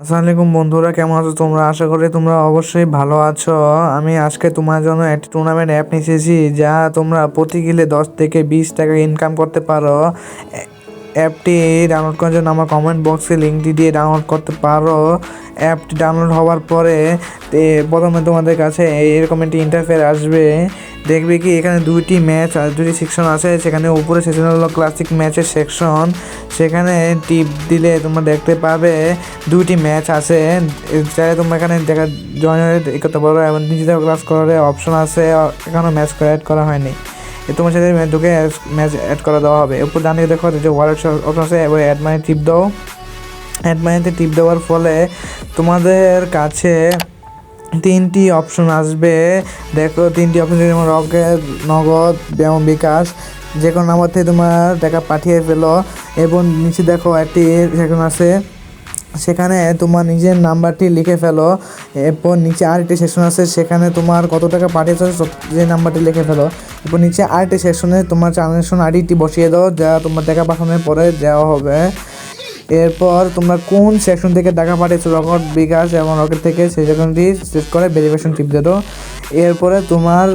আসসালামু আলাইকুম বন্ধুরা, কেমন আছো তোমরা? আশা করি তোমরা অবশ্যই ভালো আছো। আমি আজকে তোমার জন্য একটি টুর্নামেন্ট অ্যাপ নিয়ে এসেছি যা তোমরা প্রতি গিলে দশ থেকে বিশ টাকা ইনকাম করতে পারো। অ্যাপটি ডাউনলোড করার জন্য আমার কমেন্ট বক্সে লিঙ্কটি দিয়ে ডাউনলোড করতে পারো। অ্যাপটি ডাউনলোড হওয়ার পরে প্রথমে তোমাদের কাছে এরকম একটি ইন্টারফেয়ার আসবে। দেখবে কি, এখানে দুইটি ম্যাচ আর দুটি সেকশন আছে। সেখানে উপরে সেকশন হলো ক্লাসিক ম্যাচের সেকশন সেখানে টিপ দিলে তোমরা দেখতে পাবে দুইটি ম্যাচ আছে। চাইলে তোমরা এখানে দেখা জয়েন হয়ে করতে পারো এবং নিচে ক্লাস করার অপশন আছে। এখনও ম্যাচ করে অ্যাড করা হয়নি। তোমার সাথে ঢুকে ম্যাচ অ্যাড করে দেওয়া হবে। উপর ডান দিকে দেখো, যে ওয়ালেট অপশন আছে এবার অ্যাড মানি টিপ দাও। অ্যাড মানিতে টিপ দেওয়ার ফলে তোমাদের কাছে তিনটি অপশন আসবে। দেখো, তিনটি অপশন যেমন রকেট, নগদ এবং বিকাশ, যে কোনো নাম্বার থেকে তোমার টাকা পাঠিয়ে ফেলো। এবং নিচে দেখো একটি সেকশন আছে, সেখানে তোমার নিজের নাম্বারটি লিখে ফেলো। এরপর নিচে আরেকটি সেকশন আছে, সেখানে তোমার কত টাকা পাঠিয়েছো যে নাম্বারটি লিখে ফেলো। এরপর নিচে আরেকটি সেকশনে তোমার ট্রানজ্যাকশন আইডিটি বসিয়ে দাও, যা তোমার টাকা পাঠানোর পরে দেওয়া হবে। এরপর তোমরা কোন সেকশন থেকে টাকা পাঠিয়েছো? রকেট বিকাশ এবং রকেট থেকে সেই সেকশনটি সিলেক্ট করে ভেরিফিকেশন টিপ দেবো এরপরে তোমার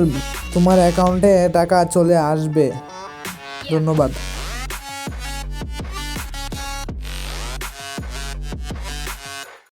তোমার অ্যাকাউন্টে টাকা চলে আসবে। ধন্যবাদ।